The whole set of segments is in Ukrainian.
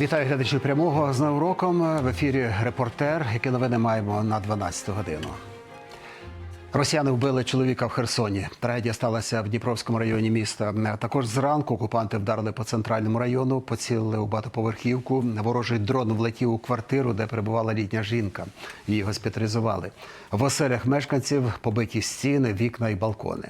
Вітаю глядачів прямого з новим роком. В ефірі репортер. Які новини маємо на 12 годину. Росіяни вбили чоловіка в Херсоні. Трагедія сталася в Дніпровському районі міста. Також зранку окупанти вдарили по центральному району, поцілили у багатоповерхівку. Ворожий дрон влетів у квартиру, де перебувала літня жінка. Її госпіталізували. В оселях мешканців побиті стіни, вікна і балкони.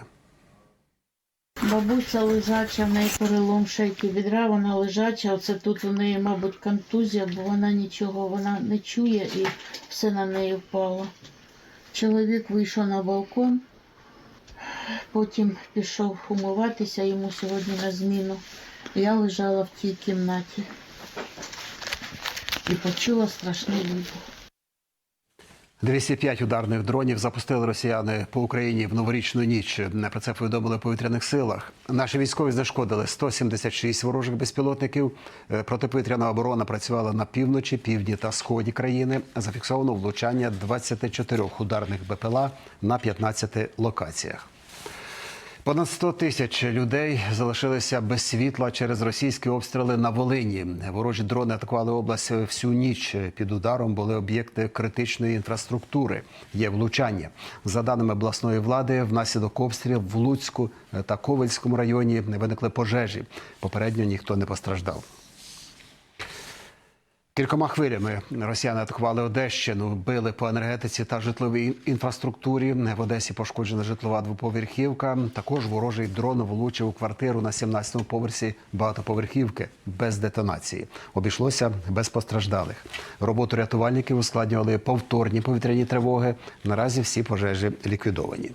Бабуся лежача, в неї перелом шейки відра, вона лежача. Оце тут у неї, мабуть, контузія, бо вона нічого вона не чує і все на неї впало. Чоловік вийшов на балкон, потім пішов умиватися йому сьогодні на зміну. Я лежала в тій кімнаті і почула страшний вибух. 205 ударних дронів запустили росіяни по Україні в новорічну ніч. Про це повідомили в повітряних силах. Наші військові знешкодили 176 ворожих безпілотників. Е, Протиповітряна оборона працювала на півночі, півдні та сході країни. Зафіксовано влучання 24 ударних БПЛА на 15 локаціях. Понад 100 тисяч людей залишилися без світла через російські обстріли на Волині. Ворожі дрони атакували область всю ніч. Під ударом були об'єкти критичної інфраструктури. Є влучання. За даними обласної влади, внаслідок обстрілів в Луцьку та Ковальському районі виникли пожежі. Попередньо ніхто не постраждав. Кількома хвилями росіяни атакували Одещину, били по енергетиці та житловій інфраструктурі. В Одесі пошкоджена житлова двоповерхівка. Також ворожий дрон влучив у квартиру на 17-му поверсі багатоповерхівки без детонації. Обійшлося без постраждалих. Роботу рятувальників ускладнювали повторні повітряні тривоги. Наразі всі пожежі ліквідовані.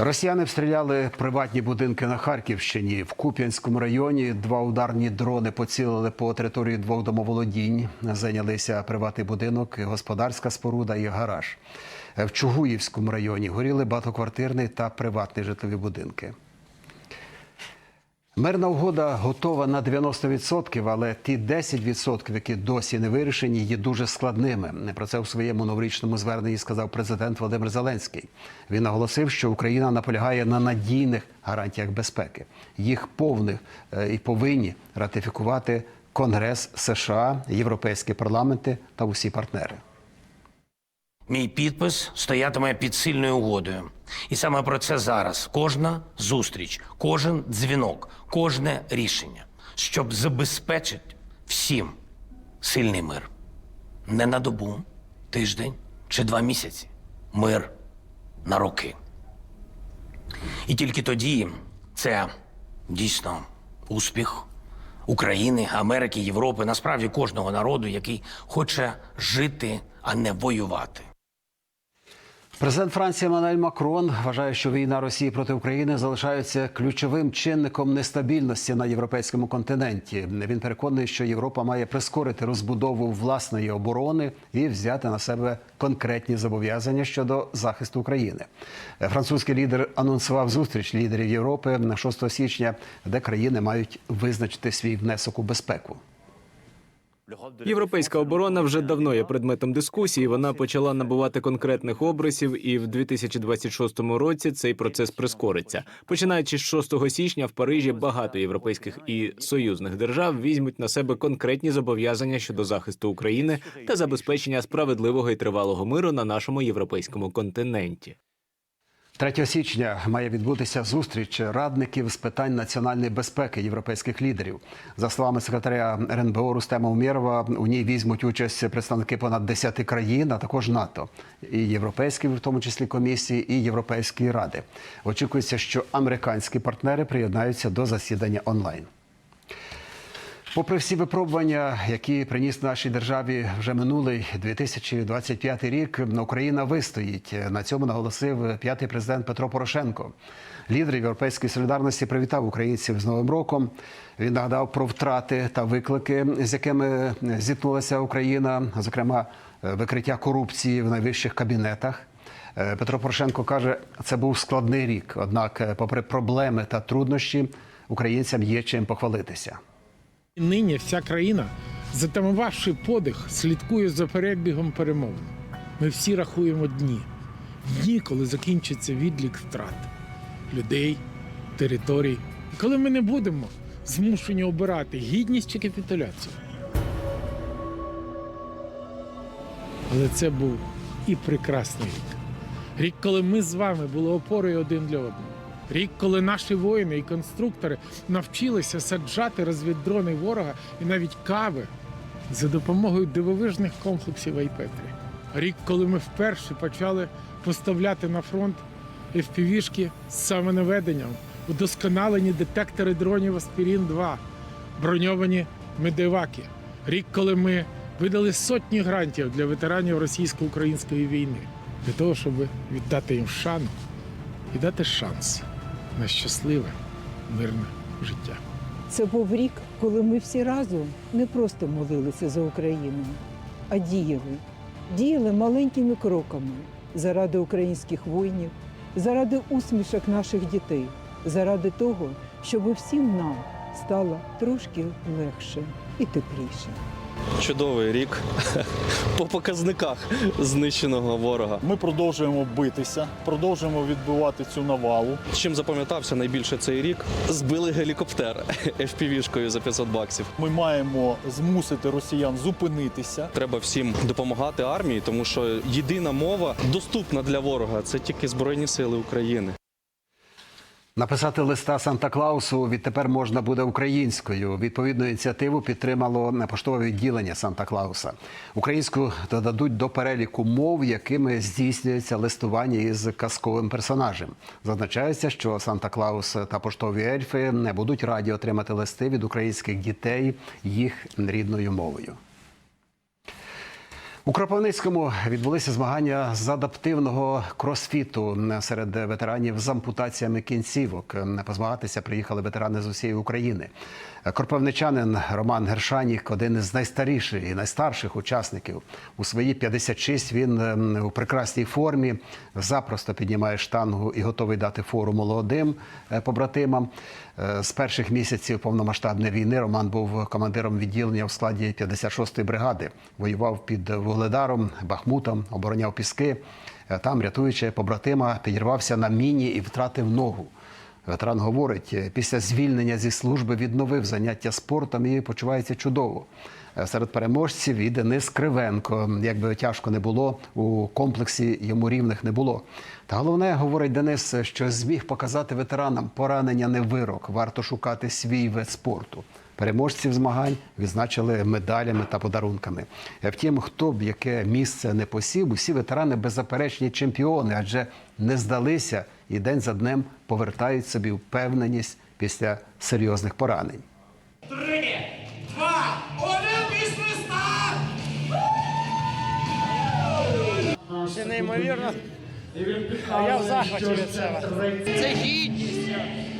Росіяни обстріляли приватні будинки на Харківщині. В Куп'янському районі два ударні дрони поцілили по території двох домоволодінь. Зайнялися приватний будинок, господарська споруда і гараж. В Чугуївському районі горіли багатоквартирний та приватні житлові будинки. Мирна угода готова на 90%, але ті 10%, які досі не вирішені, є дуже складними. Про це у своєму новорічному зверненні сказав президент Володимир Зеленський. Він наголосив, що Україна наполягає на надійних гарантіях безпеки. Їх повних е, і повинні ратифікувати Конгрес США, Європейські парламенти та усі партнери. Мій підпис стоятиме під сильною угодою. І саме про це зараз кожна зустріч, кожен дзвінок, кожне рішення, щоб забезпечити всім сильний мир. Не на добу, тиждень чи два місяці. Мир на роки. І тільки тоді це дійсно успіх України, Америки, Європи, насправді кожного народу, який хоче жити, а не воювати. Президент Франції Еммануель Макрон вважає, що війна Росії проти України залишається ключовим чинником нестабільності на європейському континенті. Він переконаний, що Європа має прискорити розбудову власної оборони і взяти на себе конкретні зобов'язання щодо захисту України. Французький лідер анонсував зустріч лідерів Європи на 6 січня, де країни мають визначити свій внесок у безпеку. Європейська оборона вже давно є предметом дискусії. Вона почала набувати конкретних обрисів, і в 2026 році цей процес прискориться. Починаючи з 6 січня в Парижі багато європейських і союзних держав візьмуть на себе конкретні зобов'язання щодо захисту України та забезпечення справедливого і тривалого миру на нашому європейському континенті. 3 січня має відбутися зустріч радників з питань національної безпеки європейських лідерів. За словами секретаря РНБО Рустема Умєрова, у ній візьмуть участь представники понад 10 країн, а також НАТО, і європейські, в тому числі комісії, і Європейської ради. Очікується, що американські партнери приєднаються до засідання онлайн. Попри всі випробування, які приніс нашій державі вже минулий 2025 рік, Україна вистоїть. На цьому наголосив п'ятий президент Петро Порошенко. Лідер європейської солідарності привітав українців з новим роком. Він нагадав про втрати та виклики, з якими зіткнулася Україна, зокрема викриття корупції в найвищих кабінетах. Петро Порошенко каже, це був складний рік. Однак, попри проблеми та труднощі, українцям є чим похвалитися. Нині вся країна, затамувавши подих, слідкує за перебігом перемовин. Ми всі рахуємо дні. Дні, коли закінчиться відлік втрат людей, територій. Коли ми не будемо змушені обирати гідність чи капітуляцію. Але це був і прекрасний рік. Рік, коли ми з вами були опорою один для одного. Рік, коли наші воїни і конструктори навчилися саджати розвіддрони ворога і навіть кави за допомогою дивовижних комплексів Айпетрі. Рік, коли ми вперше почали поставляти на фронт FPV-шки з самонаведенням, удосконалені детектори дронів Аспірін 2 броньовані медиваки. Рік, коли ми видали сотні грантів для ветеранів російсько-української війни, для того, щоб віддати їм шану і дати шанс на щасливе, мирне життя. Це був рік, коли ми всі разом не просто молилися за Україну, а діяли. Діяли маленькими кроками заради українських воїнів, заради усмішок наших дітей, заради того, щоб всім нам стало трошки легше і тепліше. Чудовий рік по показниках знищеного ворога. Ми продовжуємо битися, продовжуємо відбивати цю навалу. Чим запам'ятався найбільше цей рік? Збили гелікоптер FPV-шкою за 500 баксів. Ми маємо змусити росіян зупинитися. Треба всім допомагати армії, тому що єдина мова доступна для ворога це тільки Збройні Сили України. Написати листа Санта Клаусу відтепер можна буде українською. Відповідну ініціативу підтримало поштове відділення Санта Клауса. Українську додадуть до переліку мов, якими здійснюється листування із казковим персонажем. Зазначається, що Санта Клаус та поштові ельфи не будуть раді отримати листи від українських дітей їх рідною мовою. У Кропивницькому відбулися змагання з адаптивного кросфіту серед ветеранів з ампутаціями кінцівок. Позмагатися приїхали ветерани з усієї України. Кропивничанин Роман Гершанік один із найстаріших і найстарших учасників. У свої 56 він ем, у прекрасній формі запросто піднімає штангу і готовий дати фору молодим е, побратимам. Е, З перших місяців повномасштабної війни Роман був командиром відділення в складі 56-ї бригади. Воював під Вугледаром, Бахмутом, обороняв піски. Е, Там, рятуючи побратима, підірвався на міні і втратив ногу. Ветеран говорить, е, після звільнення зі служби відновив заняття спортом і почувається чудово. Е, Серед переможців і Денис Кривенко. Як би тяжко не було, у комплексі йому рівних не було. Та головне, говорить Денис, що зміг показати ветеранам поранення не вирок. Варто шукати свій вид спорту. Переможців змагань відзначили медалями та подарунками. Е, Втім, хто б яке місце не посів, усі ветерани беззаперечні чемпіони, адже не здалися і день за днем повертають собі впевненість після серйозних поранень. Три, два, один, після старт! Це неймовірно. А я в захваті від цього. Це гідність.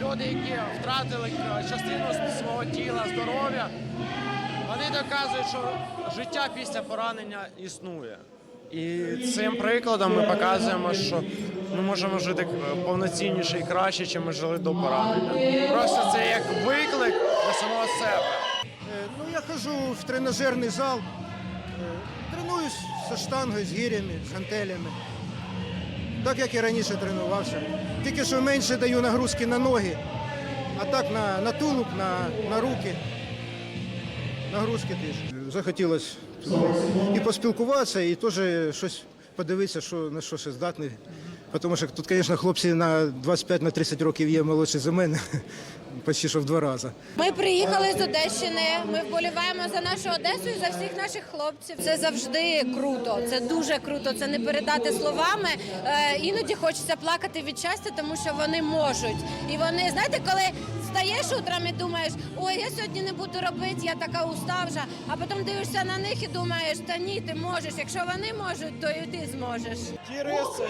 Люди, які втратили частину свого тіла, здоров'я, вони доказують, що життя після поранення існує. І цим прикладом ми показуємо, що ми можемо жити повноцінніше і краще, ніж ми жили до поранення. Просто це як виклик для самого себе. Е, Ну, я хожу в тренажерний зал, е, тренуюсь зі штангою, з гирями, з гантелями. Так як і раніше тренувався. Тільки що менше даю нагрузки на ноги, а так на, на тулуб, на, на руки. Нагрузки теж. Захотілося і поспілкуватися, і теж щось подивитися, що, на що ще здатний. Тому що тут, звісно, хлопці на 25-30 років є молодші за мене, почти що в два рази. Ми приїхали з Одещини. Ми вболіваємо за нашу Одесу і за всіх наших хлопців. Це завжди круто. Це дуже круто. Це не передати словами. Е, іноді хочеться плакати від щастя, тому що вони можуть. І вони, знаєте, коли встаєш утром і думаєш, ой, я сьогодні не буду робити, я така уставжа. А потім дивишся на них і думаєш, та ні, ти можеш. Якщо вони можуть, то і ти зможеш. Ті риси,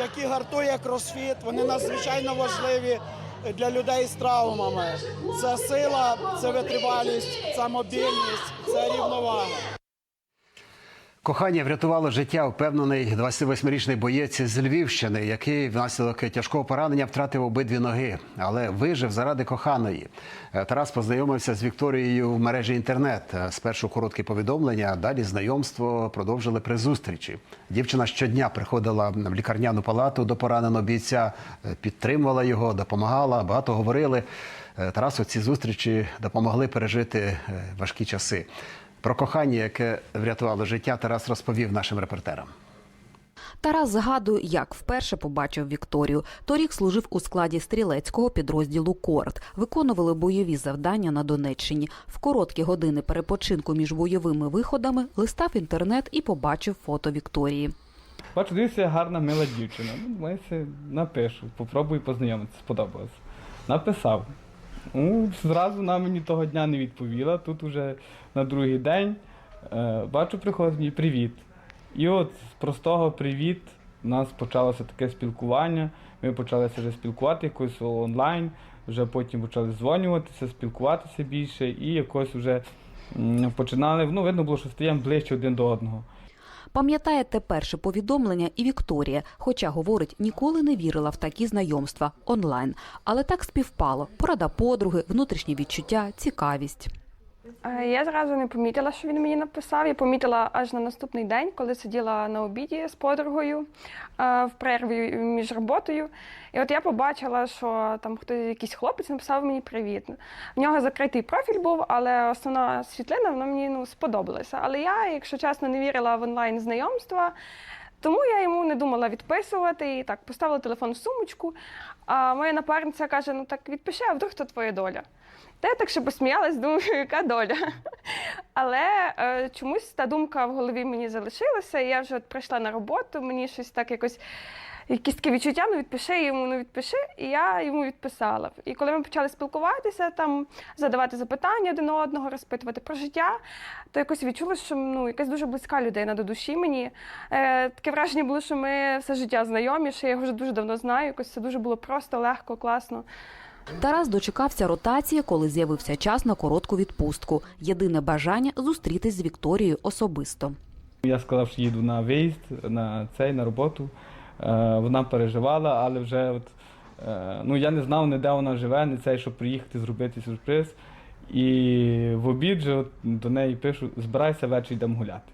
які гартує кросфіт, вони надзвичайно важливі для людей з травмами. Це сила, це витривалість, це мобільність, це рівновага. Кохання врятувало життя впевнений 28-річний боєць з Львівщини, який внаслідок тяжкого поранення втратив обидві ноги, але вижив заради коханої. Е, Тарас познайомився з Вікторією в мережі інтернет. Е, Спершу короткі повідомлення, а далі знайомство продовжили при зустрічі. Дівчина щодня приходила в лікарняну палату до пораненого бійця, е, підтримувала його, допомагала, багато говорили. Тарасу ці зустрічі допомогли пережити важкі часи. Про кохання, яке врятувало життя, Тарас розповів нашим репортерам. Тарас згадує, як вперше побачив Вікторію. Торік служив у складі стрілецького підрозділу Корт. Виконували бойові завдання на Донеччині. В короткі години перепочинку між бойовими виходами листав інтернет і побачив фото Вікторії. Бачу, дивіться, гарна мила дівчина. Ну, думається, напишу, попробую познайомитися, сподобалось. Написав. Ну, зразу вона мені того дня не відповіла. Тут уже на другий день е, бачу, приходить мені привіт. І от з простого привіт у нас почалося таке спілкування. Ми почалися вже спілкувати якось онлайн, вже потім почали дзвонюватися, спілкуватися більше і якось вже починали. Ну, видно було, що стаємо ближче один до одного. Пам'ятає те перше повідомлення і Вікторія, хоча говорить, ніколи не вірила в такі знайомства онлайн. Але так співпало: порада подруги, внутрішні відчуття, цікавість. Я зразу не помітила, що він мені написав. Я помітила аж на наступний день, коли сиділа на обіді з подругою в перерві між роботою. І от я побачила, що там хтось якийсь хлопець написав мені привіт. В нього закритий профіль був, але основна світлина вона мені ну, сподобалася. Але я, якщо чесно, не вірила в онлайн знайомства. Тому я йому не думала відписувати і так поставила телефон в сумочку. А моя напарниця каже: ну так відпиши, а вдруг то твоя доля. Та я так ще посміялась, думаю, яка доля. Але е, чомусь та думка в голові мені залишилася, і я вже от прийшла на роботу, мені щось так якось. Якісь таке відчуття, ну відпиши йому, ну відпиши, і я йому відписала. І коли ми почали спілкуватися, там задавати запитання один одного, розпитувати про життя, то якось відчула, що ну якась дуже близька людина до душі мені. Е, таке враження було, що ми все життя знайомі, що я його вже дуже давно знаю. Якось все дуже було просто, легко, класно. Тарас дочекався ротації, коли з'явився час на коротку відпустку. Єдине бажання зустрітись з Вікторією особисто. Я сказав, що їду на виїзд, на цей, на роботу. Е, Вона переживала, але вже от, е, ну, я не знав, не де вона живе, не цей, щоб приїхати зробити сюрприз. І в обід же от до неї пишу: збирайся ввечері йдемо гуляти.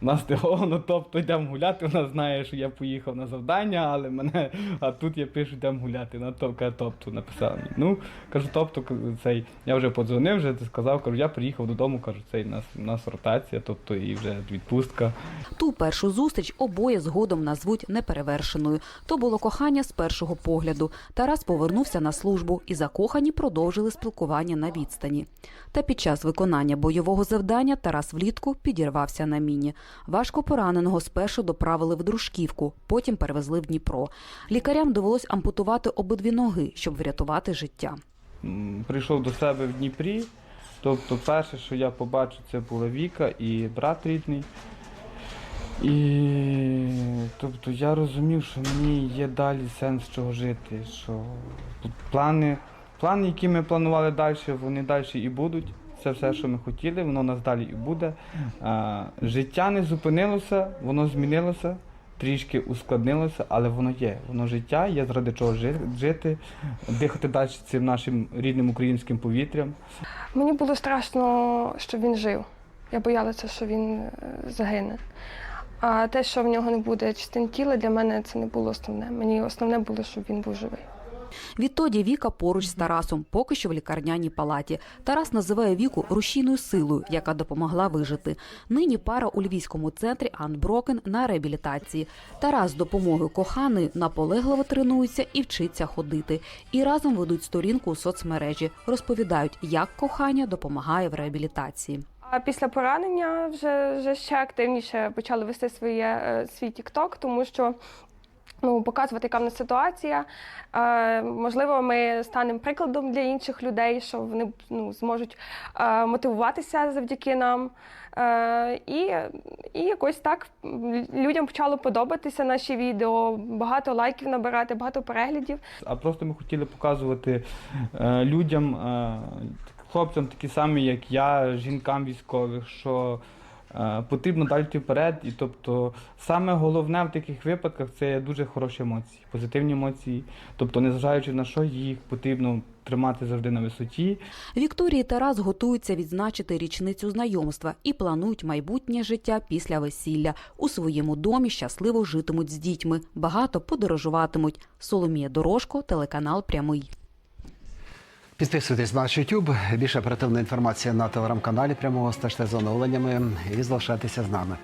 Вона здивована, тобто йдемо гуляти, вона знає, що я поїхав на завдання, але мене, а тут я пишу, йдемо гуляти. Вона тобто, тобто написала мені. Ну, кажу, тобто, цей, я вже подзвонив, вже сказав, кажу, я приїхав додому, кажу, цей нас, у нас ротація, тобто і вже відпустка. Ту першу зустріч обоє згодом назвуть неперевершеною. То було кохання з першого погляду. Тарас повернувся на службу, і закохані продовжили спілкування на відстані. Та під час виконання бойового завдання Тарас влітку підірвався на міні. Важко пораненого спершу доправили в дружківку, потім перевезли в Дніпро. Лікарям довелось ампутувати обидві ноги, щоб врятувати життя. Прийшов до себе в Дніпрі. Тобто, перше, що я побачив, це була Віка і брат рідний. І тобто я розумів, що мені є далі сенс чого жити. Що плани, плани, які ми планували далі, вони далі і будуть. Це все, що ми хотіли, воно нас далі і буде. Життя не зупинилося, воно змінилося, трішки ускладнилося, але воно є. Воно життя, є заради чого жити, дихати далі цим нашим рідним українським повітрям. Мені було страшно, що він жив. Я боялася, що він е, загине. А те, що в нього не буде частин тіла, для мене це не було основне. Мені основне було, щоб він був живий. Відтоді Віка поруч з Тарасом, поки що в лікарняній палаті. Тарас називає Віку рушійною силою, яка допомогла вижити. Нині пара у львівському центрі Анброкен на реабілітації. Тарас з допомогою коханої наполегливо тренується і вчиться ходити. І разом ведуть сторінку у соцмережі, розповідають, як кохання допомагає в реабілітації. А після поранення вже, вже ще активніше почали вести своє, е, свій TikTok, тому що ну, показувати, яка в нас ситуація. Е, можливо, ми станемо прикладом для інших людей, що вони ну, зможуть е, мотивуватися завдяки нам. Е, і, і якось так людям почало подобатися наші відео, багато лайків набирати, багато переглядів. А просто ми хотіли показувати е, людям, е, хлопцям такі самі, як я, жінкам військових, що потрібно далі вперед. І тобто саме головне в таких випадках це дуже хороші емоції, позитивні емоції. Тобто, незважаючи на що їх потрібно тримати завжди на висоті. Вікторія і Тарас готуються відзначити річницю знайомства і планують майбутнє життя після весілля. У своєму домі щасливо житимуть з дітьми, багато подорожуватимуть. Соломія Дорожко, телеканал Прямий. Підписуйтесь на наш YouTube. Більше оперативна інформації на телеграм-каналі прямого стежте з оновленнями і залишайтеся з нами.